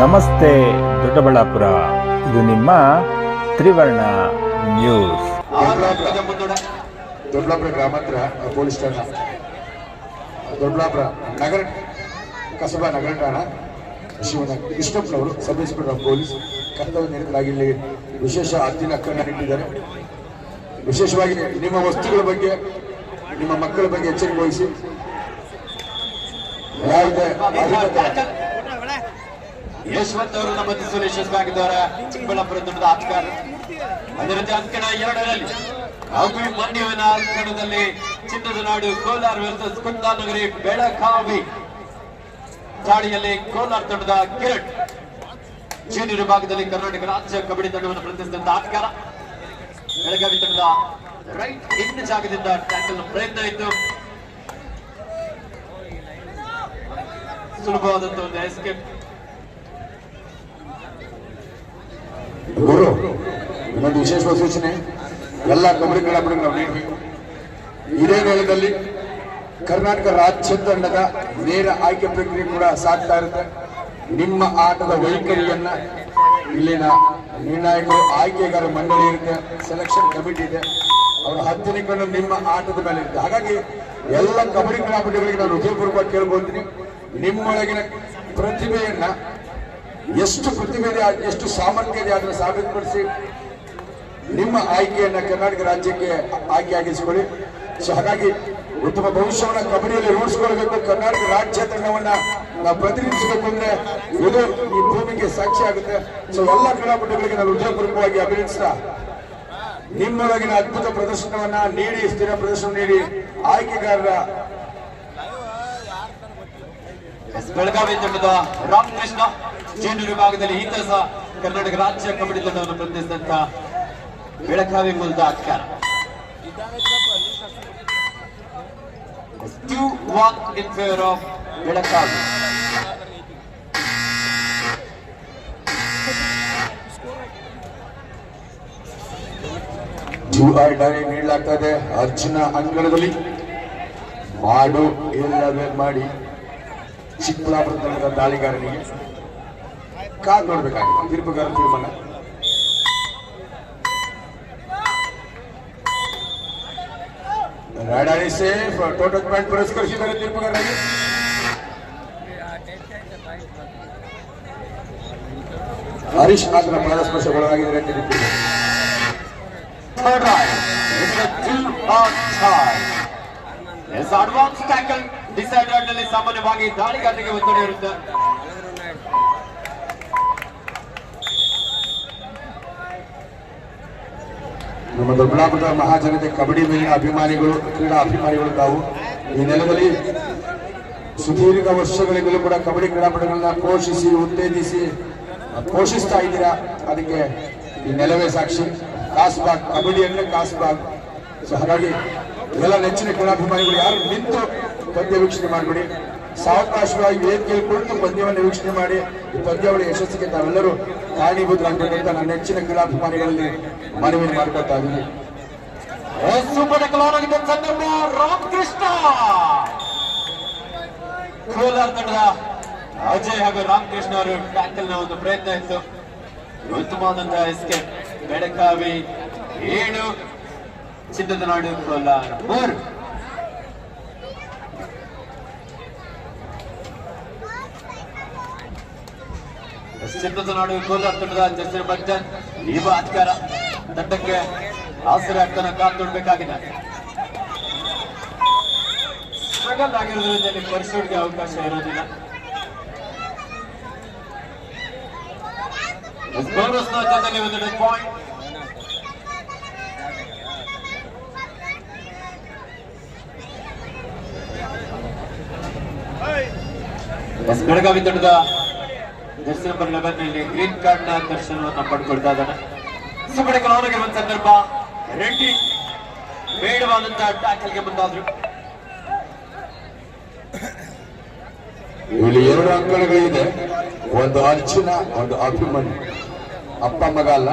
ನಮಸ್ತೆ ದೊಡ್ಡಬಳ್ಳಾಪುರ. ಇದು ನಿಮ್ಮ ತ್ರಿವರ್ಣ ನ್ಯೂಸ್. ದೊಡ್ಡಬಳ್ಳಾಪುರ ಗ್ರಾಮಾಂತರ ಪೊಲೀಸ್ ಠಾಣ. ದೊಡ್ಡಬಳ್ಳಾಪುರ ನಗರ, ಕಸಬಾ ನಗರ ಠಾಣಾ. ಶಿವನ ಕೃಷ್ಣಪ್ಪನವರು ಸಬ್ ಇನ್ಸ್ಪೆಕ್ಟರ್ ಪೊಲೀಸ್ ಕರ್ತವ್ಯ ಇಲ್ಲಿ ವಿಶೇಷ ಅರ್ಜಿನ ಹಕ್ಕನ್ನು ನೀಡಿದ್ದಾರೆ. ವಿಶೇಷವಾಗಿ ನಿಮ್ಮ ವಸ್ತುಗಳ ಬಗ್ಗೆ, ನಿಮ್ಮ ಮಕ್ಕಳ ಬಗ್ಗೆ ಎಚ್ಚರಿಕೆ ವಹಿಸಿ. ಯಾವುದೇ ಯಶವಂತ್ ಅವರು ನಮ್ಮ ಸುರೇಶ್ ಯಶವಾಗಿದ್ದಾರೆ ಚಿಕ್ಕಬಳ್ಳಾಪುರ ದೊಡ್ಡದ ಆಟಗಾರ ರೀತಿ ಅಂಕಣ ಎರಡರಲ್ಲಿ ಹಾಗೂ ಮನ್ಯವಿನ ಅಂಕಣದಲ್ಲಿ ಚಿನ್ನದ ನಾಡು ಕೋಲಾರ ವರ್ಸಸ್ ಕುಂದಾನಗರಿ ಬೆಳಗಾವಿ ದಾಳಿಯಲ್ಲಿ ಕೋಲಾರ ತಂಡದ ಕಿರಣ್ ಜೂನಿಯರ್ ವಿಭಾಗದಲ್ಲಿ ಕರ್ನಾಟಕ ರಾಜ್ಯ ಕಬಡ್ಡಿ ತಂಡವನ್ನು ಪ್ರತಿನಿಧಿಸಿದಂತ ಆಟಗಾರ ಬೆಳಗಾವಿ ತಂಡದ ರೈಟ್ ಇನ್ ಜಾಗದಿಂದ ಟ್ಯಾಕಲ್ ಪ್ರಯತ್ನ ಇತ್ತು. ಸುಲಭವಾದಂತಹ ಒಂದು ಎಸ್ಕೇಪ್ ಗುರು ಇನ್ನೊಂದು ವಿಶೇಷವಾದ ಸೂಚನೆ? ಎಲ್ಲ ನೀಡಬೇಕು ಇದೇ ವೇಳೆಯಲ್ಲಿ ಕರ್ನಾಟಕ ರಾಜ್ಯ ತಂಡದ ನೇರ ಆಯ್ಕೆ ಪ್ರಕ್ರಿಯೆ ಕೂಡ ಸಾಗ್ತಾ ಇರುತ್ತೆ. ನಿಮ್ಮ ಆಟದ ವೈಖರಿಯನ್ನ ಇಲ್ಲಿನ ನಿರ್ಣಾಯಕರು, ಆಯ್ಕೆಗಾರ ಮಂಡಳಿ ಇರುತ್ತೆ ಸೆಲೆಕ್ಷನ್ ಕಮಿಟಿ ಇದೆ. ಅವರು ಹತ್ತನೇ ನಿಮ್ಮ ಆಟದ ಮೇಲೆ ಇರುತ್ತೆ. ಹಾಗಾಗಿ ಎಲ್ಲ ಕಬಡ್ಡಿ ಕ್ರೀಡಾಪಟುಗಳಿಗೆ ನಾನು ಹೃದಯಪೂರ್ವಕ ಕೇಳ್ಕೊಳ್ತೀನಿ. ನಿಮ್ಮೊಳಗಿನ ಪ್ರತಿಭೆಯನ್ನ ಎಷ್ಟು ಪ್ರತಿಭೆ ಇದೆ ಎಷ್ಟು ಸಾಮರ್ಥ್ಯ ಅದನ್ನು ಸಾಬೀತುಪಡಿಸಿ ನಿಮ್ಮ ಆಯ್ಕೆಯನ್ನು ಕರ್ನಾಟಕ ರಾಜ್ಯಕ್ಕೆ ಆಯ್ಕೆ ಆಗಿಸಿಕೊಳ್ಳಿ ಸೊ ಹಾಗಾಗಿ ಉತ್ತಮ ಭವಿಷ್ಯವನ್ನ ಕಬಡ್ಡಿಯಲ್ಲಿ ರೂಢಿಸಿಕೊಳ್ಬೇಕು ಕರ್ನಾಟಕ ರಾಜ್ಯ ತಂಡವನ್ನ ನಾವು ಪ್ರತಿನಿಧಿಸಬೇಕು ಅಂದ್ರೆ ಇದು ಈ ಭೂಮಿಗೆ ಸಾಕ್ಷಿ ಆಗುತ್ತೆ. ಸೊ ಎಲ್ಲ ಕ್ರೀಡಾಪಟುಗಳಿಗೆ ನಾನು ಹೃದಯಪೂರ್ವಕವಾಗಿ ಅಭಿನಂದಿಸ್ತಾ ನಿಮ್ಮೊಳಗಿನ ಅದ್ಭುತ ಪ್ರದರ್ಶನವನ್ನ ನೀಡಿ, ಸ್ಥಿರ ಪ್ರದರ್ಶನ ನೀಡಿ, ಆಯ್ಕೆಗಾರರ ಬೆಳಗಾವಿ ತಂಡದ ರಾಮಕೃಷ್ಣ. ಜೂನಿಯರ್ ವಿಭಾಗದಲ್ಲಿ ಈ ಸಹ ಕರ್ನಾಟಕ ರಾಜ್ಯ ಕಬಡ್ಡಿ ತಂಡವನ್ನು ಪ್ರತಿನಿಧಿಸಿದಂತ ಬೆಳಗಾವಿ ಮೂಲದ ಅಧಿಕಾರ. One in favour of Belagavi you ಆರ್ ಡಾರಿ ನೀಡಲಾಗ್ತದೆ ಅರ್ಜುನ ಅಂಗಳದಲ್ಲಿ ಮಾಡು ಇಲ್ಲವೇ ಮಾಡಿ. ಚಿಕ್ಕಬಳ್ಳಾಪುರ ತಂಡದ ದಾಳಿಗಾರನಿಗೆ. ಕಾದ್ ನೋಡ್ಬೇಕಾಗಿದೆ ತೀರ್ಪುಗಾರ ತೀರ್ಮಾನ ರಾಡಾಡಿ ಸೇಫ್ ಟೋಟಲ್ ಪಾಯಿಂಟ್ ಪುರಸ್ಕರಿಸಿದ್ದಾರೆ ತೀರ್ಪುಗಾರರಿಗೆ ಹರೀಶ್ ಆತನ ಪಾದಸ್ಪರ್ಶಗೊಳಗಾಗಿದ್ದಾರೆ ಅಂತ ತಿಳಿಸಿದ್ದಾರೆ. Third right. It's a two on tie. Yes, advance tackle decided ನಲ್ಲಿ ಸಾಮಾನ್ಯವಾಗಿ ದಾಳಿಗಾರರಿಗೆ ಒತ್ತಡ ಇರುತ್ತೆ ನಮ್ಮ ದೊಡ್ಡಬಳ್ಳಾಪುರದ ಮಹಾಜನತೆ ಕಬಡ್ಡಿ ಮೇಲಿನ ಅಭಿಮಾನಿಗಳು, ಕ್ರೀಡಾ ಅಭಿಮಾನಿಗಳು ತಾವು, ಈ ನೆಲದಲ್ಲಿ ಸುದೀರ್ಘ ವರ್ಷಗಳಿಗೂ ಕೂಡ ಕಬಡ್ಡಿ ಕ್ರೀಡಾಪಟುಗಳನ್ನ ಪೋಷಿಸಿ, ಉತ್ತೇಜಿಸಿ, ಪೋಷಿಸ್ತಾ ಇದ್ದೀರಾ? ಅದಕ್ಕೆ ಈ ನೆಲವೇ ಸಾಕ್ಷಿ. ಕಾಸ್ಬಾಗ್, ಕಬಡ್ಡಿ ಅಂದ್ರೆ ಕಾಸ್ಬಾಗ್. ಸೊ ಹಾಗಾಗಿ ಎಲ್ಲ ನೆಚ್ಚಿನ ಕ್ರೀಡಾಭಿಮಾನಿಗಳು ಯಾರು ನಿಂತು ಪಂದ್ಯ ವೀಕ್ಷಣೆ ಮಾಡಬೇಡಿ. ಸಾವಕಾಶವಾಗಿ ವೇದಿಕೆಯಲ್ಲಿ ಕುಳಿತು ಪಂದ್ಯವನ್ನು ವೀಕ್ಷಣೆ ಮಾಡಿ ಈ ಪಂದ್ಯಾವಳಿ ಯಶಸ್ಸಿಗೆ ತಾವೆಲ್ಲರೂ ಕಾರಣೀಭೂತರಾಗಬೇಕಂತ ನನ್ನ ನೆಚ್ಚಿನ ಕ್ರೀಡಾಭಿಮಾನಿಗಳಲ್ಲಿ ಮನವಿ ಮಾಡ್ಕೊಳ್ತಾ ಇದ್ದೀನಿ ಸಂದರ್ಭ ರಾಮಕೃಷ್ಣ! ಕೋಲಾರ ತಂಡದ ಅಜಯ್ ಹಾಗೂ ರಾಮಕೃಷ್ಣ ಅವರು ಟ್ಯಾಕಲ್ನ ಒಂದು ಪ್ರಯತ್ನ ಇತ್ತು. ಉತ್ತಮವಾದಂತಹ ಎಸ್ಕೆ ಬೆಳಕಾವಿ ಏಳು ಚಿನ್ನದ ನಾಡು, ಕೋಲಾರ ಮೂರು. ಚಿನ್ನದ ಕೋಲ ತಂಡದ ಜಸ್ಟಿನ್ ಭಕ್ತನ್ ಯುವ ಅಧಿಕಾರ ತಂಡಕ್ಕೆ ಆಸರೆ ಆಗ್ತಾನೆ ಕಾತುಡ್ಬೇಕಾಗಿದೆ ಸ್ಟ್ರಗಲ್ ಆಗಿರೋದ್ರಿಂದ ಇಲ್ಲಿ ಪರ್ಸೂಟ್ಗೆ ಅವಕಾಶ ಇರೋದಿಲ್ಲ. ಒಂದು ಪಾಯಿಂಟ್ ಬೆಳಗಾವಿ ತಂಡದ ಜರ್ಸಿ ನಂಬರ್ ಲೆವೆನ್ ಇಲ್ಲಿ ಗ್ರೀನ್ ಕಾರ್ಡ್ನ ದರ್ಶನವನ್ನ ಪಡ್ಕೊಳ್ತಾ ಇದ್ದಾನೆ ಸಂದರ್ಭ, ರೆಡ್ಡಿ ಬೇಡವಾದಂತಹ ಟ್ಯಾಕಲ್ಗೆ ಮುಂದಾದ್ರು. ಇಲ್ಲಿ ಎರಡು ಅಂಕಣಗಳಿದೆ. ಒಂದು ಅರ್ಜುನ ಒಂದು ಅಭಿಮನ್. ಅಪ್ಪ ಮಗ ಅಲ್ಲ.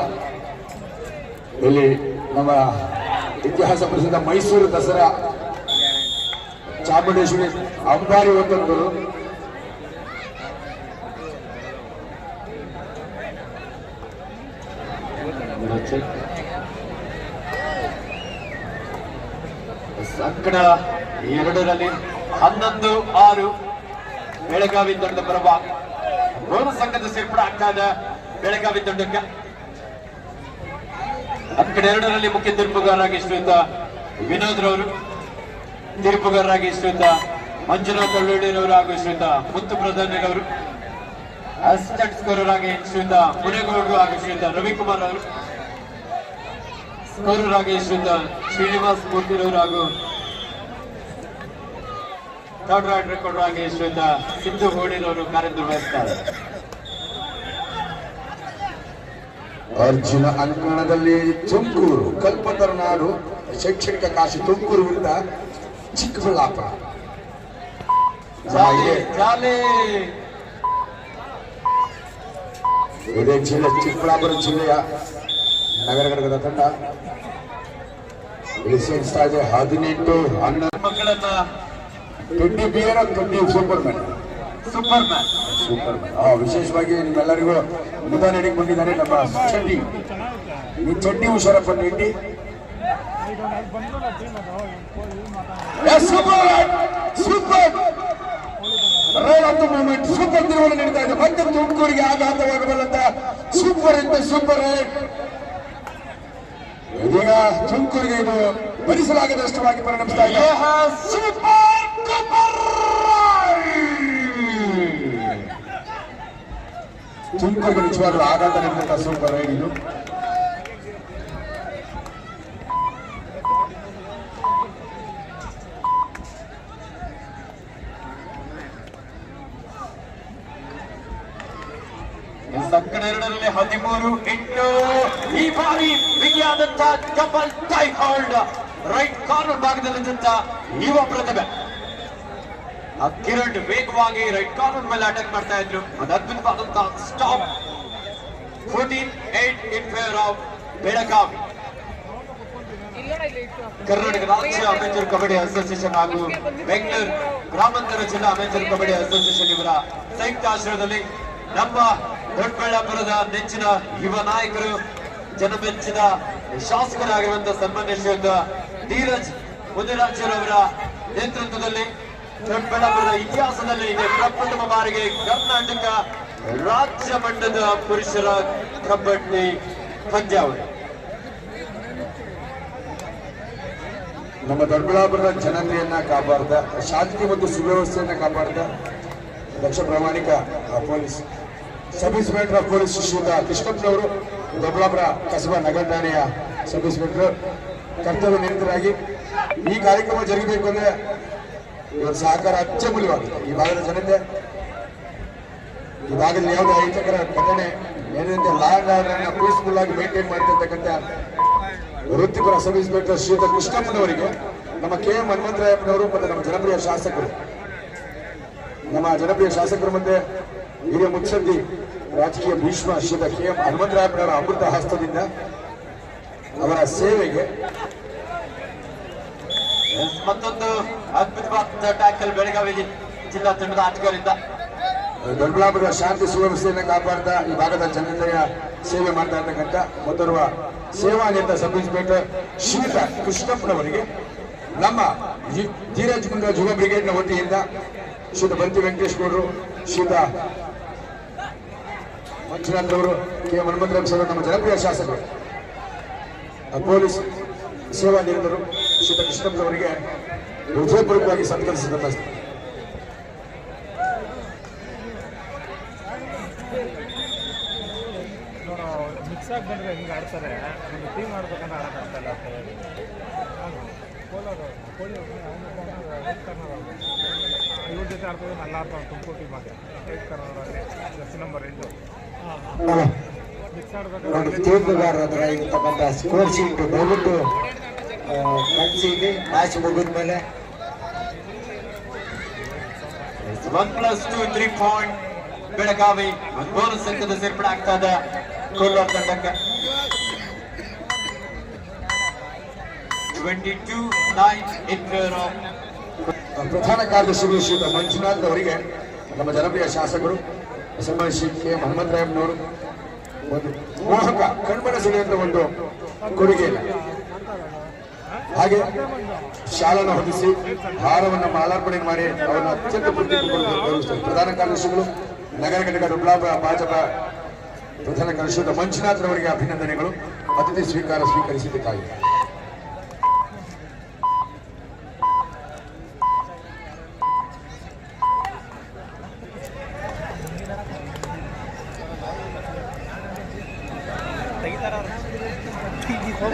ಇಲ್ಲಿ ನಮ್ಮ ಇತಿಹಾಸ ಪ್ರಸಿದ್ಧ ಮೈಸೂರು ದಸರಾ ಚಾಮುಂಡೇಶ್ವರಿ ಅಂಬಾರಿ ಒಂದೊಂದು ಸಂಕಡ ಎರಡರಲ್ಲಿ ಹನ್ನೊಂದು ಆರು ಬೆಳಗಾವಿ ದೊಡ್ಡ ಪರವಾಗಿ ರೋಮ ಸಂಘದ ಸೇರ್ಪಡೆ ಆಗ್ತಾ ಇದೆ ಬೆಳಗಾವಿ ದೊಡ್ಡಕ್ಕೆ ಅಂಕಡೆ ಎರಡರಲ್ಲಿ ಮುಖ್ಯ ತೀರ್ಪುಗಾರರಾಗಿ ಶ್ರೀಯುತ ವಿನೋದ್ ರವರು, ತೀರ್ಪುಗಾರರಾಗಿ ಶ್ರೀಯುತ ಮಂಜುನಾಥ್ ಒಳ್ಳೊಳ್ಳಿರವರು ಹಾಗೂ ಶ್ರೀಯುತ ಮುತ್ತು ಪ್ರಧಾನಿರವರು. ಅಸಿಸ್ಟೆಂಟ್ ಸ್ಕೋರರ್ ಆಗಿ ಶ್ರೀಯುತ ಮುನೇಗೌಡರು ಹಾಗೂ ಶ್ರೀಯುತ ರವಿಕುಮಾರ್ ಅವರು. ಸ್ಕೋರರ್ ಆಗಿ ಶ್ರೀಯುತ ಶ್ರೀನಿವಾಸ್ ಮೂರ್ತಿರವರು ಹಾಗೂ ಥರ್ಡ್ ರೈಡ್ ರೆಕಾರ್ಡ್ ಶ್ರೀಯುತ ಸಿದ್ದು ಹೋಡಿರವರು ಕಾರ್ಯನಿರ್ವಹಿಸುತ್ತಾರೆ ಅರ್ಜುನ ಅಂಕಣದಲ್ಲಿ ತುಮಕೂರು ಕಲ್ಪತರ ನಾಡು ಶೈಕ್ಷಣಿಕ ಕಾಶಿ ತುಮಕೂರು ವಿರುದ್ಧ ಚಿಕ್ಕಬಳ್ಳಾಪುರ. ಇದೇ ಜಿಲ್ಲೆ ಚಿಕ್ಕಬಳ್ಳಾಪುರ ಜಿಲ್ಲೆಯ ನಗರ ಘಟಕದ ತಂಡ. ಇಳಿಸಿಸ್ತಾ ಇದೆ ಹದಿನೆಂಟು ಹನ್ನೊಂದು ಮಕ್ಕಳನ್ನ twenty beer twenty super man. Super man. Super man. ಆ, ವಿಶೇಷವಾಗಿ ನಿಮ್ಮೆಲ್ಲರಿಗೂ ಮುದ ನೀಡಿ ಬಂದಿದ್ದಾರೆ ನಮ್ಮ ಚಡ್ಡಿ. ಈ ಚಡ್ಡಿ ಹುಷಾರಪ್ಪ ನೀಡಿ super super the moment super ತಿರುವಳಿ ನಡೀತಾ ಇದೆ. ಮತ್ತೆ ತುಮಕೂರಿಗೆ ಆಘಾತವಾಗಬಲ್ಲಂತ ಸೂಪರ್ ಅಂತ ಸೂಪರ್ ರೈಡ್ ಇದೀಗ ತುಮಕೂರಿಗೆ ಇದು ಭರಿಸಲಾಗದಷ್ಟವಾಗಿ ಪರಿಣಮಿಸ್ತಾ ಇದೆ. ತುಮಕೂರಿಗೆ ನಿಜವಾಗ್ಲೂ ಆಘಾತ ನೀಡಿದಂತ ಸೂಪರ್ ರೈಡ್ ಇದು. ಸಕ್ಕರೆ ಎರಡರಲ್ಲಿ ಹದಿಮೂರು ಎಂಟು. ಈ ಬಾರಿ ಬಿಗಿಯಾದಂತ double thigh hold right corner ಭಾಗದಲ್ಲಿದ್ದಂತ ಯುವ ಪ್ರತಿಭೆ. ಕಿರಣ್ ವೇಗವಾಗಿ ರೈಟ್ ಕಾರ್ನರ್ ಮೇಲೆ ಅಟ್ಯಾಕ್ ಮಾಡ್ತಾ ಇದ್ರು. ಒಂದು ಅದ್ಭುತವಾದಂತ stop fourteen eight in favour of Belagavi. Karnataka ರಾಜ್ಯ ಅಮೆಚೂರ್ ಕಬಡ್ಡಿ ಅಸೋಸಿಯೇಷನ್ ಹಾಗೂ ಬೆಂಗಳೂರು ಗ್ರಾಮಾಂತರ ಜಿಲ್ಲಾ ಅಮೆಚೂರ್ ಕಬಡ್ಡಿ ಅಸೋಸಿಯೇಷನ್ ಇವರ ಸಂಯುಕ್ತ ಆಶ್ರಯದಲ್ಲಿ ನಮ್ಮ ದೊಡ್ಡಬಳ್ಳಾಪುರದ ನೆಚ್ಚಿನ ಯುವ ನಾಯಕರು ಜನಮೆಚ್ಚಿದ ಶಾಸಕರಾಗಿರುವಂತಹ ಸನ್ಮಾನ್ಯ ಶ್ರೀಯುತ ಧೀರಜ್ ಮುದಿರಾಜರವರ ನೇತೃತ್ವದಲ್ಲಿ ದೊಡ್ಡಬಳ್ಳಾಪುರದ ಇತಿಹಾಸದಲ್ಲಿ ಇದೆ. ಪ್ರಪ್ರಥಮ ಬಾರಿಗೆ ಕರ್ನಾಟಕ ರಾಜ್ಯ ಮಟ್ಟದ ಪುರುಷರ ಕಬಡ್ಡಿ ಪಂದ್ಯಾವಳಿ. ನಮ್ಮ ದೊಡ್ಡಬಳ್ಳಾಪುರದ ಜನತೆಯನ್ನ ಕಾಪಾಡ್ದ, ಶಾಂತಿ ಮತ್ತು ಸುವ್ಯವಸ್ಥೆಯನ್ನ ಕಾಪಾಡ್ದ ದಕ್ಷ ಪ್ರಾಮಾಣಿಕ police, sub inspector of police ಶ್ರೀಯುತ ಕೃಷ್ಣಪ್ಪನವರು ದೊಡ್ಡಬಳ್ಳಾಪುರ ಕಸಬಾ ನಗರ ಠಾಣೆಯ ಸಬ್ ಇನ್ಸ್ಪೆಕ್ಟರ್ ಕರ್ತವ್ಯ ನಿರತರಾಗಿ ಈ ಕಾರ್ಯಕ್ರಮ ಜರುಗಬೇಕು ಅಂದ್ರೆ ಇವರ ಸಹಕಾರ ಅತ್ಯಮೂಲ್ಯವಾಗಿದೆ ಈ ಭಾಗದ ಜನತೆ, ಈ ಭಾಗದಲ್ಲಿ ಯಾವುದೇ ಅಹಿತಕರ ಘಟನೆ ಏನಿದೆ ಲಾ ಅಂಡ್ ಆರ್ಡರ್ ಪೀಸ್ಫುಲ್ ಆಗಿ ಮೇಂಟೈನ್ ಮಾಡ್ತಿರ್ತಕ್ಕಂಥ ವೃತ್ತಿಪರ ಸಬ್ ಇನ್ಸ್ಪೆಕ್ಟರ್ ಶ್ರೀಯುತ ಕೃಷ್ಣಮ್ಮನವರಿಗೆ ನಮ್ಮ ಕೆ ಎಂ ಹನುಮಂತರಾಯಪ್ಪನವರು ಮತ್ತು ನಮ್ಮ ಜನಪ್ರಿಯ ಶಾಸಕರು. ನಮ್ಮ ಜನಪ್ರಿಯ ಶಾಸಕರು ಮತ್ತೆ ಹಿರಿಯ ಮುತ್ಸದ್ದಿ ರಾಜಕೀಯ ಭೀಷ್ಮ ಶ್ರೀಯುತ ಕೆ ಎಂ ಹನುಮಂತರಾಯಪ್ಪನವರ ಅಮೃತ ಹಸ್ತದಿಂದ ಅವರ ಸೇವೆಗೆ ಮತ್ತೊಂದು ಅದ್ಭುತವಾದ ಟ್ಯಾಕಲ್ ಬೆಳಗಾವಿ ಜಿಲ್ಲಾ ತಂಡದ ಆಟಗಾರರಿಂದ. ದೊಡ್ಡಬಳ್ಳಾಪುರದ ಶಾಂತಿ ಸುವ್ಯವಸ್ಥೆಯನ್ನು ಕಾಪಾಡ್ತಾ ಈ ಭಾಗದ ಜನತೆಯ ಸೇವೆ ಮಾಡ್ತಾ ಇರ್ತಕ್ಕಂಥ ಮೊದರುವ ಸೇವಾನಿರತ ಸಬ್ ಇನ್ಸ್ಪೆಕ್ಟರ್ ಶ್ರೀಯುತ ಕೃಷ್ಣಪ್ಪನವರಿಗೆ ನಮ್ಮ ಧೀರಜ್ ಕುಂದ್ರ ಯುವ ಬ್ರಿಗೇಡ್ನ ವತಿಯಿಂದ ಶ್ರೀತ ಬಂತಿ ವೆಂಕಟೇಶ್ ಗೌಡರು ಶ್ರೀಯುತ ಮಂಜುನಾಥ್ ಅವರು ಕೆ ಹನುಮಂತರಾವ್ ಸರ್ ನಮ್ಮ ಜನಪ್ರಿಯ ಶಾಸಕರು. ಪೊಲೀಸ್ ಸೇವಾ ನಿರತರು ಶ್ರೀ ಕೃಷ್ಣಪ್ಪನವರಿಗೆ ಹೃದಯಪೂರ್ವಕವಾಗಿ ಸತ್ಕರಿಸಿದ ಮಿಕ್ಸಾಗಿ ಹಿಂಗೆ ಆಡ್ತಾರೆ ಟೀಮ್ ಕೋಲಾರ ಇವ್ರ ಜೊತೆ ಆಡ್ತಾರೆ ಅಲ್ಲ ತುಮಕೂರು ಟೀಮ್ ಆಗಿ ಕರ್ನಾಟಕ ಜರ್ಸಿ ನಂಬರ್ ಎಂಟು. ನೋಡಿ ತೀರ್ಪುಗಾರರ ಇರ್ತಕ್ಕಂಥ ಸ್ಕೋರ್ ಶೀಟ್ ದಯವಿಟ್ಟು ಕಳಿಸಿದ್ವಿ ಮ್ಯಾಚ್ ಮ್ಯಾಚ್ ಮುಗಿದ್ಮೇಲೆ. One plus two three point Belagavi. ಒಂದು ಬೋನಸ್ ಅಂಕದ ಸೇರ್ಪಡೆ ಆಗ್ತಾ ಇದೆ. ಕೋಲಾರ ತಂಡಕ್ಕೆ. ಟ್ವೆಂಟಿ ಟೂ ನೈನ್ ಇನ್ ಪ್ರಧಾನ ಕಾರ್ಯದರ್ಶಿ ಮಂಜುನಾಥ್ ಅವರಿಗೆ ನಮ್ಮ ಜನಪ್ರಿಯ ಶಾಸಕರು ಸನ್ಮಾನ್ಯ ಶ್ರೀ ಕೆ ಮೊಹಮ್ಮದ್ ಹನುಮಂತರಾಯಪ್ಪನವರು ಒಂದು ಮೋಹಕ ಕಣ್ಮನ ಸೆಳೆಯುವಂತ ಒಂದು ಕೊಡುಗೆ ಹಾಗೆ ಶಾಲನ ಹೊದಿಸಿ ಹಾರವನ್ನು ಮಾಲಾರ್ಪಣೆ ಮಾಡಿ ಅವರನ್ನು ಅತ್ಯಂತ ಪ್ರಧಾನ ಕಾರ್ಯದರ್ಶಿಗಳು, ನಗರ ಘಟಕ ರುಬ್ಲಾಬ ಭಾಜಪ, ಪ್ರಧಾನ ಕಾರ್ಯದರ್ಶಿ ಮಂಜುನಾಥ್ ಅಭಿನಂದನೆಗಳು. ಅತಿಥಿ ಸ್ವೀಕಾರ ಸ್ವೀಕರಿಸಿದ್ದಕ್ಕಾಗಿ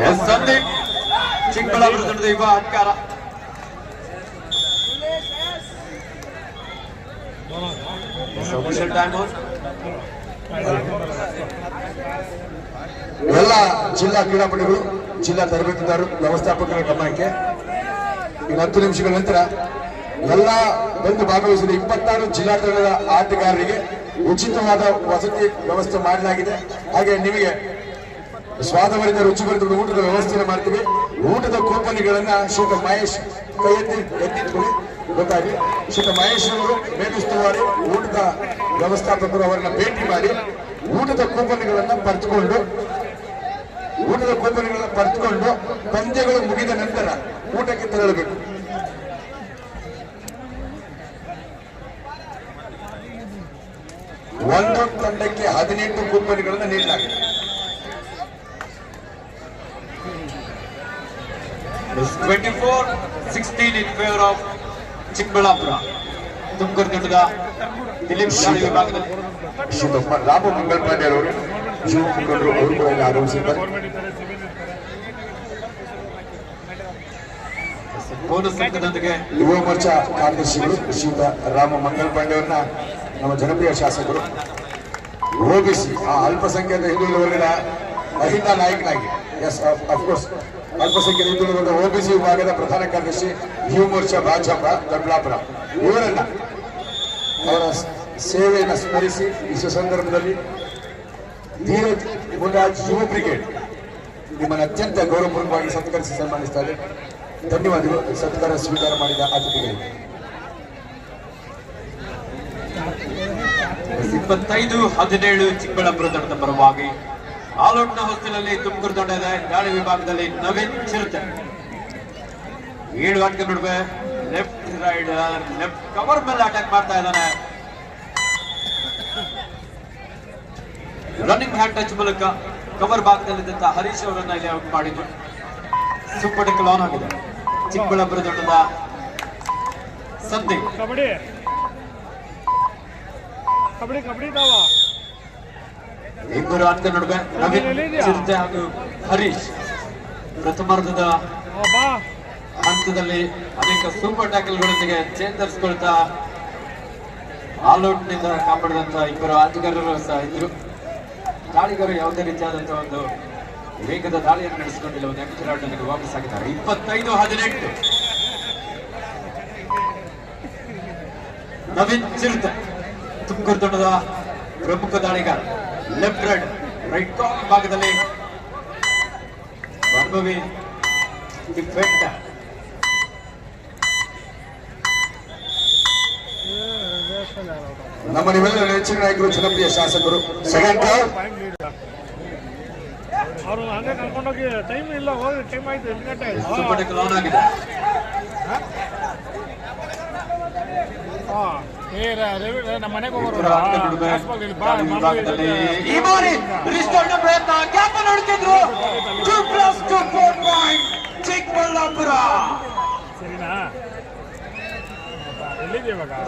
ಎಸ್ ಸಂದೀಪ್ ಚಿಕ್ಕಬಳ್ಳಾಪುರ ತಂಡದ ಯುವ ಆಟಗಾರ. ಎಲ್ಲ ಜಿಲ್ಲಾ ಕ್ರೀಡಾಪಟುಗಳು, ಜಿಲ್ಲಾ ತರಬೇತುದಾರರು, ವ್ಯವಸ್ಥಾಪಕರ ಗಮನಕ್ಕೆ ಇನ್ನು ಹತ್ತು ನಿಮಿಷಗಳ ನಂತರ ಎಲ್ಲ ಬಂದು ಭಾಗವಹಿಸಿದ ಇಪ್ಪತ್ತಾರು ಜಿಲ್ಲಾ ತಂಡದ ಆಟಗಾರರಿಗೆ ಉಚಿತವಾದ ವಸತಿ ವ್ಯವಸ್ಥೆ ಮಾಡಲಾಗಿದೆ. ಹಾಗೆ ನಿಮಗೆ ಸ್ವಾದಭರಿತ ರುಚಿಭರಿತ ಊಟದ ವ್ಯವಸ್ಥೆಯನ್ನು ಮಾಡ್ತೀವಿ. ಊಟದ ಕೂಪನ್ಗಳನ್ನ ಶ್ರೀತ ಮಹೇಶ್ ಕೈ ಎತ್ತಿ ಎತ್ತಿಟ್ಕೊಳ್ಳಿ ಗೊತ್ತಾಗಿ ಶ್ರೀತ ಮಹೇಶ್ ಅವರು ಮೇಲುಸ್ತುವಾರಿ ಊಟದ ವ್ಯವಸ್ಥಾಪಕರು ಅವರನ್ನ ಭೇಟಿ ಮಾಡಿ ಊಟದ ಕೂಪನ್ಗಳನ್ನ ಪಡೆದುಕೊಂಡು ಊಟದ ಕೂಪನ್ಗಳನ್ನ ಪಡೆದುಕೊಂಡು ಪಂದ್ಯಗಳು ಮುಗಿದ ನಂತರ ಊಟಕ್ಕೆ ತೆರಳಬೇಕು. ಒಂದು ತಂಡಕ್ಕೆ ಹದಿನೆಂಟು ಕೂಪನ್ಗಳನ್ನ ನೀಡಲಾಗಿದೆ. Twenty four sixteen in favour of Chikkaballapur Tumakuru ತಂಡದ ದಿಲೀಪ್ ಶಾಲೆ ವಿಭಾಗದಲ್ಲಿ. ಶಿವಪ್ಪ ರಾಮ ಮಂಗಲ್ ಅವರು ಯುವ ಮುಖಂಡರು ಅವರು ಕೂಡ ಇಲ್ಲಿ ಆಗಮಿಸಿದ್ದಾರೆ ಯುವ ಮೋರ್ಚಾ ಕಾರ್ಯದರ್ಶಿಗಳು ಶ್ರೀಯುತ ರಾಮ ಮಂಗಲ್ ಪಾಂಡೆ ಅವರನ್ನ ನಮ್ಮ ಜನಪ್ರಿಯ ಶಾಸಕರು. ಓಬಿಸಿ ಆ ಅಲ್ಪಸಂಖ್ಯಾತ ಹಿಂದುಳಿದ ವರ್ಗದ ಮಹಿಳಾ ನಾಯಕನಾಗಿ ಎಸ್ ಅಫ್ಕೋರ್ಸ್ ಅಲ್ಪಸಂಖ್ಯಾತ ಹಿಂದುಳಿದ ಓಬಿಸಿ ವಿಭಾಗದ ಪ್ರಧಾನ ಕಾರ್ಯದರ್ಶಿ ಯುವ ಮೋರ್ಚಾ ಭಾಜಪ ದೊಡ್ಡಾಪುರ ಇವರನ್ನ ಅವರ ಸೇವೆಯನ್ನು ಸ್ಮರಿಸಿ, ಈ ಸಂದರ್ಭದಲ್ಲಿ ಧೀರಜ್ ಗುಂಡಾಜ್ ಯುವ ಬ್ರಿಗೇಡ್ ನಿಮ್ಮನ್ನು ಅತ್ಯಂತ ಗೌರವಪೂರ್ವಕವಾಗಿ ಸತ್ಕರಿಸಿ ಸನ್ಮಾನಿಸ್ತಾರೆ. ಧನ್ಯವಾದಗಳು. ಸತ್ಕಾರ ಸ್ವೀಕಾರ ಮಾಡಿದ ಅತಿಥಿಗಳಿಗೆ ಇಪ್ಪತ್ತೈದು, ಹದಿನೇಳು ಚಿಕ್ಕಬಳ್ಳಾಪುರ ತಂಡದ ಪರವಾಗಿ ಆಲೋಟ್ನ ಹೊಸ್ತಿಲಲ್ಲಿ ತುಮಕೂರು ದೊಡ್ಡದ ಗಾಳಿ ವಿಭಾಗದಲ್ಲಿ ನವೀನ್ ಚಿರತೆ. ಏಳು ಆಟಕ್ಕೆ ನಡುವೆ ಲೆಫ್ಟ್ ರೈಡ್ ಲೆಫ್ಟ್ ಕವರ್ ಮೇಲೆ ಅಟ್ಯಾಕ್ ಮಾಡ್ತಾ ಇದ್ದಾನೆ. ರನ್ನಿಂಗ್ ಹ್ಯಾಂಡ್ ಟಚ್ ಮೂಲಕ ಕವರ್ ಭಾಗದಲ್ಲಿದ್ದಂತ ಹರೀಶ್ ಅವರನ್ನ ಇಲ್ಲಿ ಔಟ್ ಮಾಡಿದ್ರು ಸೂಪರ್ ಟೆಕಲ್ ಆನ್ ಆಗಿದೆ. ಚಿಕ್ಕಬಳ್ಳಾಪುರ ತಂಡದ ಸಂದೀಪ್. ಕಬಡ್ಡಿ. ಕಬಡ್ಡಿ ಕಬಡ್ಡಿ ಇಬ್ಬರು ಅಂತ ನಡುವೆ ನವೀನ್ ಚಿರತೆ ಹಾಗೂ ಹರೀಶ್. ಪ್ರಥಮಾರ್ಧದ ಹಂತದಲ್ಲಿ ಅನೇಕ ಸೂಪರ್ ಟ್ಯಾಕಲ್ಗಳೊಂದಿಗೆ ಚೇತರಿಸಿಕೊಳ್ತಾ ನಿಂದ ಕಾಪಾಡಿದಂತ ಇಬ್ಬರು ಆಟಗಾರರು ಸಹ ಇದ್ರು. ದಾಳಿಗರು ಯಾವುದೇ ರೀತಿಯಾದಂತಹ ಒಂದು ವೇಗದ ದಾಳಿಯನ್ನು ನಡೆಸಿಕೊಂಡಿಲ್ಲ. ಒಂದು ಎಂಟು ವಾಪಸ್ ಆಗಿದ್ದಾರೆ. ಇಪ್ಪತ್ತೈದು, ಹದಿನೆಂಟು. ನವೀನ್ ಚಿರತೆ. ತುಮಕೂರು ತಂಡದ ಪ್ರಮುಖ ದಾಳಿಗಾರ. ಲೆಫ್ಟ್ ರೈಡ್ ರೈಟ್ ಕಾರ್ನ್ ಭಾಗದಲ್ಲಿ ಅನುಭವಿ ಡಿಫೆಂಟ್ ನಮ್ಮ ನಿಮ್ಮೆಲ್ಲರ ನೆಚ್ಚಿನ ನಾಯಕರು ಜನಪ್ರಿಯ ಶಾಸಕರು ಸೆಕೆಂಡ್ ಅವರು ಹಂಗೆ ಕರ್ಕೊಂಡೋಗಿ ಟೈಮ್ ಇಲ್ಲ ಹೋಗಿ ಟೈಮ್ ಆಯ್ತು ಎಂಟು ಗಂಟೆ ಆಯ್ತು. ಆಗಿದೆ. ಹಾ. ಇಲ್ಲಿ ವಿಭಾಗದಲ್ಲಿ ಈ ಬಾರಿ ರಿಸ್ಟೋರ್ನ ಪ್ರಯತ್ನ ಗ್ಯಾಪ್ ಅನ್ನು ಹುಡುಕಿದ್ರು two plus two four point Chikkaballapur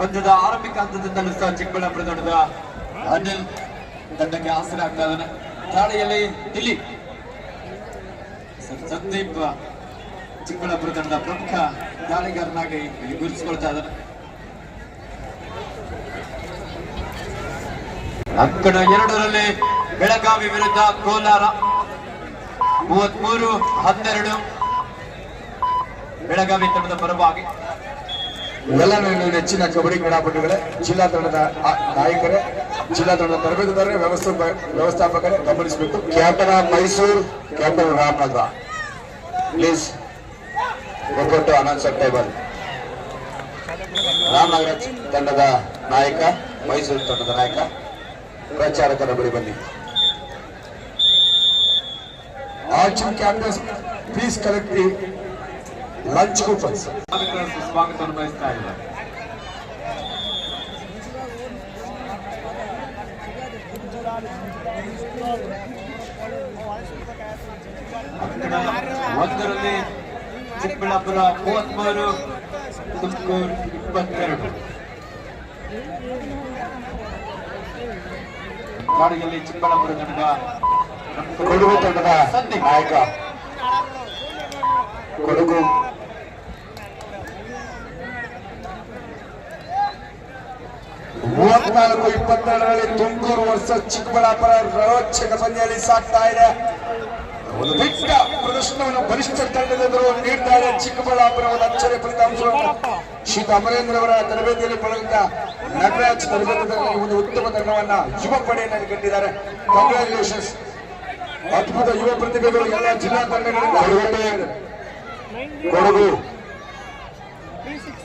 ಪಂದ್ಯದ ಆರಂಭಿಕ ಹಂತದಿಂದಲೂ ಸಹ ಚಿಕ್ಕಬಳ್ಳಾಪುರ ತಂಡದ ಅನಿಲ್ ತಂಡಕ್ಕೆ ಆಸರೆ ಆಗ್ತಾ ಇದ್ದಾನೆ. ದಾಳಿಯಲ್ಲಿ ದಿಲೀಪ್ ಸಂದೀಪ್ ಚಿಕ್ಕಬಳ್ಳಾಪುರ ತಂಡದ ಪ್ರಮುಖ ದಾಳಿಗಾರನಾಗಿ ಇಲ್ಲಿ ಗುರುತಿಸಿಕೊಳ್ತಾ ಇದ್ದಾನೆ. ಅಂಕಣ ಎರಡರಲ್ಲಿ ಬೆಳಗಾವಿ ವಿರುದ್ಧ ಕೋಲಾರ. ಮೂವತ್ಮೂರು ಹನ್ನೆರಡು. ಬೆಳಗಾವಿ ತಂಡದ ಪರವಾಗಿ. ಎಲ್ಲ ನನ್ನ ನೆಚ್ಚಿನ ಕಬಡ್ಡಿ ಕ್ರೀಡಾಪಟುಗಳೇ ಜಿಲ್ಲಾ ತಂಡದ ನಾಯಕರೇ ಜಿಲ್ಲಾ ತಂಡದ ತರಬೇತುದಾರರೇ ವ್ಯವಸ್ಥಾಪ ವ್ಯವಸ್ಥಾಪಕರೇ ಗಮನಿಸಬೇಕು. Captain of Mysuru captain Ramanagara please ಒಬ್ಬಟ್ಟು ಅನೌನ್ಸರ್ ಟೇಬಲ್ ರಾಮನಗರ ತಂಡದ ನಾಯಕ ಮೈಸೂರು ತಂಡದ ನಾಯಕ. ಪ್ರಚಾರಕರ ಬಳಿ ಬನ್ನಿ All team captains, please collect the lunch coupons. ಸ್ವಾಗತ ಸುಸ್ವಾಗತವನ್ನು ಬಯಸ್ತಾ ಇದ್ದಾರೆ ಅಂಕಣ ಒಂದರಲ್ಲಿ ಚಿಕ್ಕಬಳ್ಳಾಪುರ ಮೂವತ್ಮೂರು ತುಮಕೂರು ಇಪ್ಪತ್ತೆರಡು ಕಾಡಿಯಲ್ಲಿ ಚಿಕ್ಕಬಳ್ಳಾಪುರ ತಂಡ ಕೊಡಗು ತಂಡದ ನಾಯಕ. ಕೊಡಗು. ಮೂವತ್ನಾಲ್ಕು ಇಪ್ಪತ್ತೆರಡರಲ್ಲಿ ತುಮಕೂರು ವರ್ಷ ಚಿಕ್ಕಬಳ್ಳಾಪುರ ರೋಚಕ ಪಂದ್ಯದಲ್ಲಿ ಸಾಕ್ತಾ ಇದೆ. ಒಂದು ದೊಡ್ಡ ಪ್ರದರ್ಶನವನ್ನು ಬಲಿಷ್ಠ ತಂಡದೆದುರು ನೀಡಿದ್ದಾರೆ. ಇದೆ ಚಿಕ್ಕಬಳ್ಳಾಪುರ ಒಂದು ಅಚ್ಚರಿ ಫಲಿತಾಂಶವನ್ನು ಶ್ರೀ ಅಮರೇಂದ್ರ ಅವರ ತರಬೇತಿಯಲ್ಲಿ ಪಡೆದಂತ ನಟರಾಜ್ ತರಬೇತಿದಾರರಿಗೆ ಒಂದು ಉತ್ತಮ ತಂಡವನ್ನ ಯುವ ಪಡೆಯನ್ನು ಕಟ್ಟಿದ್ದಾರೆ ಕಂಗ್ರ್ಯಾಚುಲೇಷನ್ಸ್ ಅದ್ಭುತ ಯುವ ಪ್ರತಿಭೆಗಳು ಎಲ್ಲ ಜಿಲ್ಲಾ ತಂಡಗಳಿಂದ ಕೊಡಗು.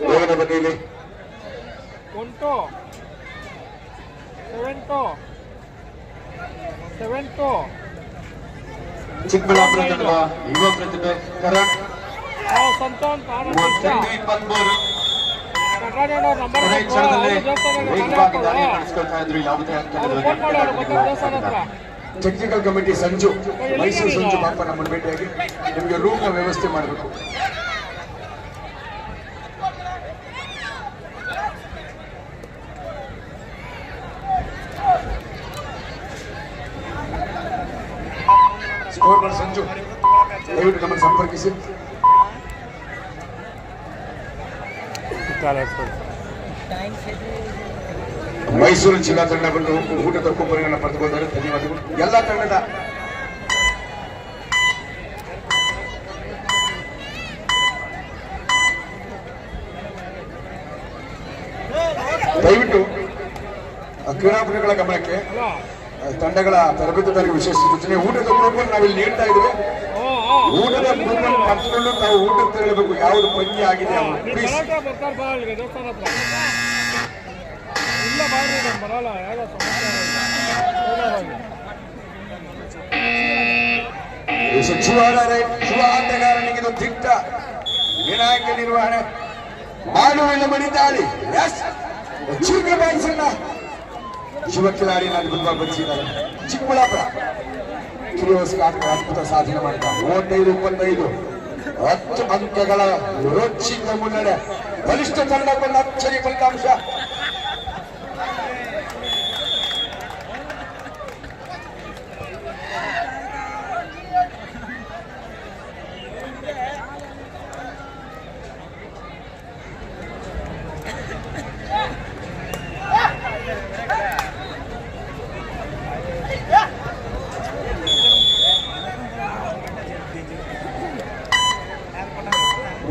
ಬೇಗನೆ ಬನ್ನಿ ಇಲ್ಲಿ. One two seven two seven two Chikkaballapur ತಂಡದ ಯುವ ಪ್ರತಿಭೆ ಕರಣ್ ಮೂವತ್ತೆರಡು ಇಪ್ಪತ್ಮೂರು. ಟೆಕ್ನಿಕಲ್ ಕಮಿಟಿ ಸಂಜು ಮೈಸೂರು ಸಂಜು ಪಾಪ ನಮ್ಮನ್ನು ಭೇಟಿಯಾಗಿ ನಿಮಗೆ ರೂಮ್ನ ವ್ಯವಸ್ಥೆ ಮಾಡಬೇಕು. ಮಾಡಿ ಸಂಜು. ದಯವಿಟ್ಟು ನಮ್ಮನ್ನು ಸಂಪರ್ಕಿಸಿ. ಮೈಸೂರು ಜಿಲ್ಲಾ ತಂಡ ಬಂದು ಊಟ ತಕ್ಕೊಬ್ಬರಿಗಳನ್ನು ಪಡೆದುಕೊಂಡಿದ್ದಾರೆ ಧನ್ಯವಾದಗಳು. ಎಲ್ಲ ತಂಡದ. ದಯವಿಟ್ಟು ಕ್ರೀಡಾಪಟುಗಳ ಗಮನಕ್ಕೆ ತಂಡಗಳ ತರಬೇತುದಾರರಿಗೆ ವಿಶೇಷ ಸೂಚನೆ. ಊಟದ ಕೂಪನ್ ನಾವಿಲ್ಲಿ ನೀಡ್ತಾ ಇದ್ದೇವೆ. ಊಟದ ಕೂಪನ್ ಪಡೆದುಕೊಂಡು ನಾವು ಊಟಕ್ಕೆ ತೆರಳಬೇಕು. ಯಾವುದು ಪಂಚಿ ಆಗಿದೆ. ಸಚಿವಾಲಯ ಯುವ ಆಟಗಾರನಿಗೆ ಇದು ದಿಟ್ಟ ವಿನಾಯಕ ನಿರ್ವಹಣೆ. ಮಾಡುವಿನ ಮಣಿದಾಳಿ ಚೀರ್ಗ ಬಾಯಿಸಣ್ಣ ಯುವ ಕಿಲಾಡಿ ನಾನು ತುಂಬಾ ಬಚ್ಚಿದ್ದಾರೆ. ಚಿಕ್ಕಬಳ್ಳಾಪುರ. ಕಿರಿಯೋಸ್ಕರ್ ಅದ್ಭುತ ಸಾಧನೆ ಮಾಡಿದ ಮೂವತ್ತೈದು, ಇಪ್ಪತ್ತೈದು. ಹತ್ತು ಅಂಕಗಳ ರೋಚಿಂಗ ಮುನ್ನಡೆ. ಬಲಿಷ್ಠ ತಂಡಕ್ಕೊಂದು ಅಚ್ಚರಿ ಫಲಿತಾಂಶ.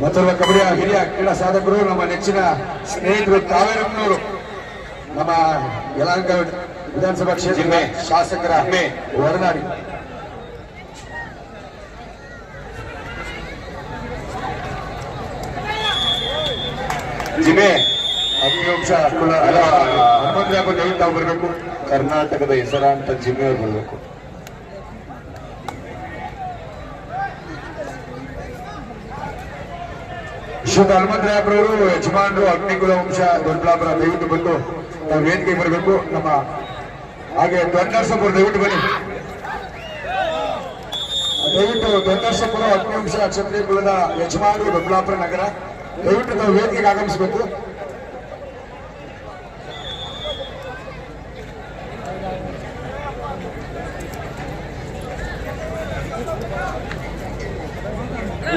ಮೊದಲ ಕಬಡ್ಡಿಯ ಹಿರಿಯ ಕ್ರೀಡಾ ಸಾಧಕರು ನಮ್ಮ ನೆಚ್ಚಿನ ಸ್ನೇಹಿತರು ಕಾವೇರಮ್ಮನವರು ನಮ್ಮ ಯಲಹಂಕ ವಿಧಾನಸಭಾ ಕ್ಷೇತ್ರದ ಶಾಸಕರ ಹೊರನಾಡಿ. ಜಿಮೆ ಅಂಕಿಅಂಶ ಹನುಮಂತರಾಪ ದಯವಿಟ್ಟು ತಾವು ಬರಬೇಕು ಕರ್ನಾಟಕದ ಹೆಸರಾಂತ ಜಿಮ್ಮೆ ಅವ್ರು ಬರಬೇಕು. ವಿಶ್ವದ ಹನುಮಂತರಾಯಪ್ಪರವರು ಯಜಮಾನರು, ಅಗ್ನಿಕುಲ ವಂಶ, ದೊಡ್ಡಬಳ್ಳಾಪುರ ದಯವಿಟ್ಟು ಬಂದು ತಾವು ವೇದಿಕೆ ಬರಬೇಕು. ನಮ್ಮ ಹಾಗೆ ದೊಡ್ಡನರಸಪುರ ದಯವಿಟ್ಟು ಬನ್ನಿ. ದಯವಿಟ್ಟು ದೊಡ್ಡನರಸಪುರ ಅಗ್ನಿವಂಶ ಕ್ಷತ್ರಿಯ ಕುಲದ ಯಜಮಾನರು, ದೊಡ್ಡಬಳ್ಳಾಪುರ ನಗರ, ದಯವಿಟ್ಟು ನಾವು ವೇದಿಕೆಗೆ ಆಗಮಿಸಬೇಕು.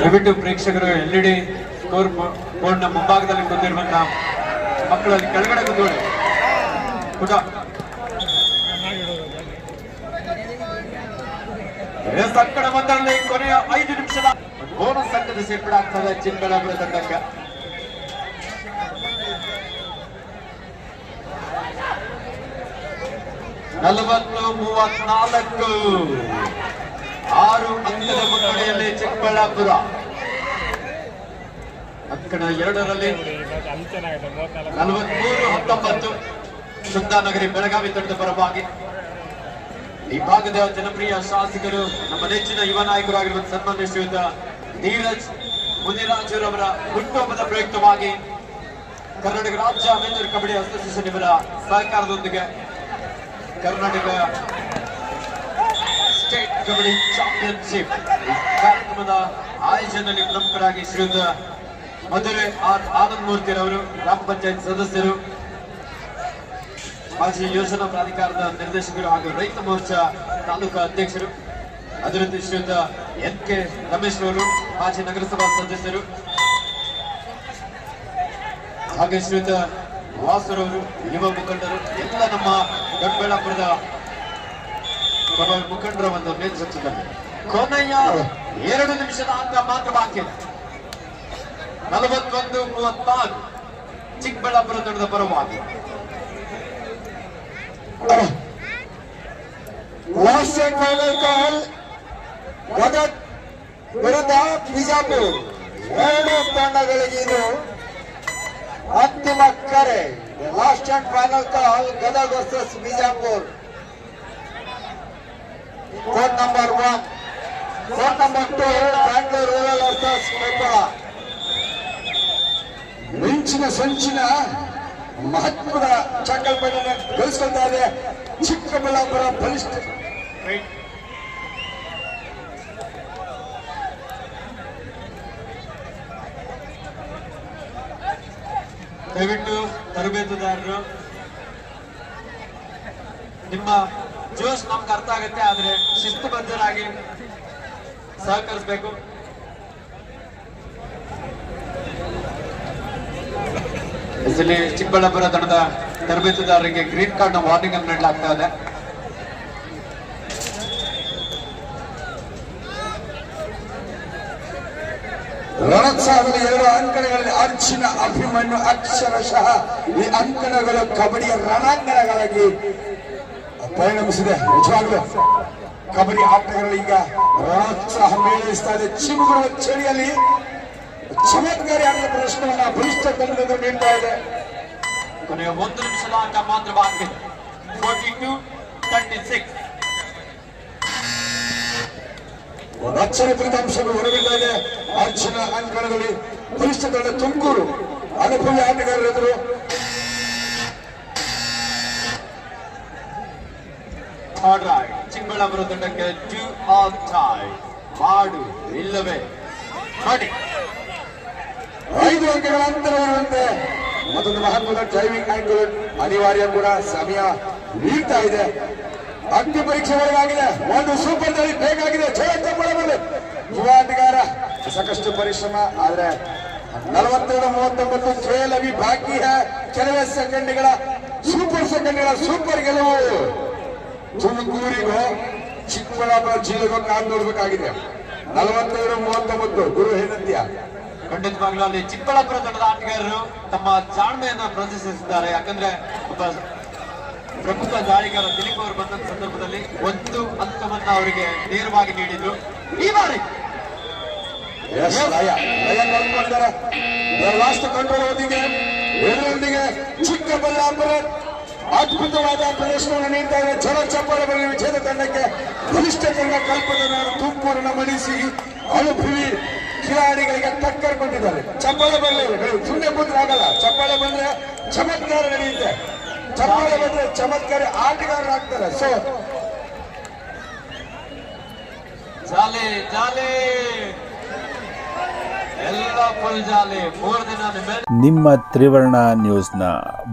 ದಯವಿಟ್ಟು ಪ್ರೇಕ್ಷಕರು, ಎಲ್ ಇ ಡಿ ಸ್ಕೋರ್ ಬೋರ್ಡ್ನ ಮುಂಭಾಗದಲ್ಲಿ ಕುಂದಿರುವಂತಹ ಮಕ್ಕಳಲ್ಲಿ ಕೆಳಗಡೆ ಕುಂದೋಳಿ ಪುಟ ಎಸ್ ಅಂಕಣ ಒಂದರಲ್ಲಿ ಕೊನೆಯ ಐದು ನಿಮಿಷದ ಬೋನಸ್ ಅಂಕದ ಸೇರ್ಪಡೆ ಆಗ್ತದೆ ಚಿಕ್ಕಬಳ್ಳಾಪುರ ತಂಡಕ್ಕೆ ನಲವತ್ತು ಮೂವತ್ನಾಲ್ಕು ಆರು ಅಂಕದ ಮುನ್ನಡೆಯಲ್ಲಿ ಚಿಕ್ಕಬಳ್ಳಾಪುರ ಅಂಕಣ ಎರಡರಲ್ಲಿ ನಲವತ್ಮೂರು, ಹತ್ತೊಂಬತ್ತು ನಗರಿ ಬೆಳಗಾವಿ ತಂಡದ ಪರವಾಗಿ. ಈ ಭಾಗದ ಜನಪ್ರಿಯ ಶಾಸಕರು ನಮ್ಮ ನೆಚ್ಚಿನ ಯುವ ನಾಯಕರು ಆಗಿರುವ ಸನ್ಮಾನ್ಯ ಶ್ರೀಯುತ ನೀರಜ್ ಮುನಿರಾಜರವರ ಹುಟ್ಟುಹಬ್ಬದ ಪ್ರಯುಕ್ತವಾಗಿ ಕರ್ನಾಟಕ ರಾಜ್ಯ ಅಮೇಜರ್ ಕಬಡ್ಡಿ ಅಸೋಸಿಯೇಷನ್ ಇವರ ಸಹಕಾರದೊಂದಿಗೆ ಕರ್ನಾಟಕ ಸ್ಟೇಟ್ ಕಬಡ್ಡಿ ಚಾಂಪಿಯನ್ಶಿಪ್ ಕಾರ್ಯಕ್ರಮದ ಆಯೋಜನೆಯಲ್ಲಿ ಪ್ರಮುಖರಾಗಿ ಶ್ರೀಯುತ ಮಧುರೆ ಆರ್ ಆನಂದ್ ಮೂರ್ತಿರವರು ಗ್ರಾಮ ಪಂಚಾಯತ್ ಸದಸ್ಯರು, ಮಾಜಿ ಯೋಜನಾ ಪ್ರಾಧಿಕಾರದ ನಿರ್ದೇಶಕರು ಹಾಗೂ ರೈತ ಮೋರ್ಚಾ ತಾಲೂಕಾ ಅಧ್ಯಕ್ಷರು, ಅಭಿವೃದ್ಧಿ ಶ್ರೀಯುತ ಎನ್ ಕೆ ರಮೇಶ್ ಅವರು ಮಾಜಿ ನಗರಸಭಾ ಸದಸ್ಯರು ಹಾಗೆ ಶ್ರೀಯುತ ವಾಸರವರು ಯುವ ಮುಖಂಡರು, ಎಲ್ಲ ನಮ್ಮ ದೊಡ್ಡಬಳ್ಳಾಪುರದ ಮುಖಂಡರ ಒಂದು ನೇತೃತ್ವದಲ್ಲಿ ಕೊನೆಯ ಎರಡು ನಿಮಿಷದ ಅಂಕ ಮಾತ್ರ ಬಾಕಿ. ನಲವತ್ತೊಂದು ಮೂವತ್ನಾಲ್ಕು ಚಿಕ್ಕಬಳ್ಳಾಪುರ ತಂಡದ ಪರವಾಗಿ. Last and final call Gadag ವಿರುದ್ಧ ಬಿಜಾಪುರ್. ಎರಡು ತಂಡಗಳಿಗೆ ಇದು ಅಂತಿಮ ಕರೆ. Last and final call Gadag versus Bijapur. Code number one code number two Bangalore rural versus Koppal ಮಿಂಚಿನ ಸಂಚಿನ ಮಹತ್ವದ ಚಕ್ಕಲ್ಪಟ್ಟಣ ಗಳಿಸ್ಕೊಳ್ತಾ ಇದೆ ಚಿಕ್ಕಬಳ್ಳಾಪುರ ಬಲಿಷ್ಠ ದಯವಿಟ್ಟು ತರಬೇತುದಾರರು, ನಿಮ್ಮ ಜೋಶ್ ನಮ್ಗೆ ಅರ್ಥ ಆಗುತ್ತೆ, ಆದ್ರೆ ಶಿಸ್ತುಬದ್ಧರಾಗಿ ಸಹಕರಿಸಬೇಕು. ಇಲ್ಲಿ ಚಿಕ್ಕಬಳ್ಳಾಪುರ ತಂಡದ ತರಬೇತುದಾರರಿಗೆ ಗ್ರೀನ್ ಕಾರ್ಡ್ನ ವಾರ್ನಿಂಗ್ ಅನ್ನು ನೀಡಲಾಗ್ತಾ ಇದೆ. ರಣೋತ್ಸವದಲ್ಲಿ ಎರಡು ಅಂಕಣಗಳಲ್ಲಿ ಅರ್ಚಿನ ಅಭಿಮನ್ಯು ಅಕ್ಷರಶಃ ಈ ಅಂಕಣಗಳು ಕಬಡ್ಡಿಯ ರಣಾಂಗಣಗಳಾಗಿ ಪರಿಣಮಿಸಿದೆ. ನಿಜವಾಗ್ಲೂ ಕಬಡ್ಡಿ ಆಟಗಳು ಈಗ ರಣೋತ್ಸಾಹ ಮೇಳೈಸ್ತಾ ಇದೆ. ಚಿಮ್ಮುಗಳ ಚಳಿಯಲ್ಲಿ ಚಮತ್ಕಾರಿ ಆಟದ ಪ್ರದರ್ಶನವನ್ನ ಬಲಿಷ್ಠ ತಂಡದ ನೀಡ್ತಾ ಇದೆ. ಕೊನೆಯ ಒಂದು ನಿಮಿಷದ ಆಟ ಮಾತ್ರ ಬಾಕಿ ಫೋರ್ಟಿ ಟು ತರ್ಟಿ ಸಿಕ್ಸ್ ಒಂದಕ್ಷರ ಫಲಿತಾಂಶಗಳು ಹೊರಬಿಡ್ತಾ ಇದೆ ಅರ್ಚನ ಅಂಕಣದಲ್ಲಿ ಬಲಿಷ್ಠ ತಂಡ ತುಮಕೂರು ಅನುಭವಿ ಆಟಗಾರರೆದುರು ಚಿಕ್ಕಬಳ್ಳಾಪುರ ತಂಡಕ್ಕೆ ಟು ಆಫ್ ಟೈ ಮಾಡು ಇಲ್ಲವೇ? ಮಾಡಿ ಐದು ಅಂಕಗಳ ಅಂತರವಿರುವಂತೆ ಮತ್ತೊಂದು ಮಹತ್ವದ ಡ್ರೈವಿಂಗ್ ಆಂಗಲ್ ಅನಿವಾರ್ಯ ಕೂಡ ಸಮಯ ನೀಡ್ತಾ ಇದೆ. ಅಗ್ನಿ ಪರೀಕ್ಷೆ ಒಳಗಾಗಿದೆ. ಒಂದು ಸೂಪರ್ ದಾಳಿ ಬೇಕಾಗಿದೆ. ಯುವ ಆಟಗಾರ ಸಾಕಷ್ಟು ಪರಿಶ್ರಮ, ಆದ್ರೆ ನಲವತ್ತೆರಡು, ಮೂವತ್ತೊಂಬತ್ತು ಕೇಲವಿ ಬಾಕಿ ಕೆಲವೇ ಸೆಕೆಂಡ್ಗಳ ಸೂಪರ್ ಸೆಕೆಂಡ್ಗಳ ಸೂಪರ್ ಗೆಲುವು. ತುಮಕೂರಿಗೂ, ಚಿಕ್ಕಬಳ್ಳಾಪುರ ಜಿಲ್ಲೆಗೂ ಕಾದು ನೋಡ್ಬೇಕಾಗಿದೆ. ನಲವತ್ತೆರಡು, ಮೂವತ್ತೊಂಬತ್ತು, ಗುರು ಹೇನಂತ್ಯ ಖಂಡಿತವಾಗ್ಲೂ ಅಲ್ಲಿ ಚಿಕ್ಕಬಳ್ಳಾಪುರ ತಂಡದ ಆಟಗಾರರು ತಮ್ಮ ಜಾಣ್ಮೆಯನ್ನ ಪ್ರದರ್ಶಿಸಿದ್ದಾರೆ. ಯಾಕಂದ್ರೆ ಒಬ್ಬ ಪ್ರಮುಖ ದಾಳಿಗಾರ ದಿಲೀಪ್ ಅವರು ಬಂದ ಸಂದರ್ಭದಲ್ಲಿ ಒಂದು ಅಂಕವನ್ನ ಅವರಿಗೆ ನೇರವಾಗಿ ನೀಡಿದ್ರು. ಈ ಬಾರಿ ಲಾಸ್ಟ್ ಎದುರೊಂದಿಗೆ ಚಿಕ್ಕಬಳ್ಳಾಪುರ ಅದ್ಭುತವಾದ ಪ್ರದರ್ಶನವನ್ನು ನೀಡ್ತಾ ಇದೆ. ಜಲ ಚಪ್ಪಾಳೆ ವಿಜೇತ ತಂಡಕ್ಕೆ ಬಲಿಷ್ಠ ತಂಡ ಕಲ್ಪನೆ ತುಮಕೂರನ್ನು ಮಣಿಸಿ ಅನುಭವಿ ಕಿಲಾಡಿಗಳಿಗೆ ಟಕ್ಕರ್ ಕೊಟ್ಟಿದ್ದಾರೆ ಚಪ್ಪಾಳೆ ಬರಲಿ ಸುಮ್ಮನೆ ಕೂತ್ರೆ ಆಗಲ್ಲ. ಚಪ್ಪಾಳೆ ಬಂದ್ರೆ ಚಮತ್ಕಾರ ನಡೆಯುತ್ತೆ. ಚಪ್ಪಾಳೆ ಬಂದ್ರೆ ಚಮತ್ಕಾರ ಆಟಗಾರರಾಗ್ತಾರೆ ಸೊ ಜಾಲೆ ಜಾಲೆ. ನಿಮ್ಮ ತ್ರಿವರ್ಣ ನ್ಯೂಸ್ನ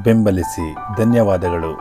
ಬೆಂಬಲಿಸಿ ಧನ್ಯವಾದಗಳು.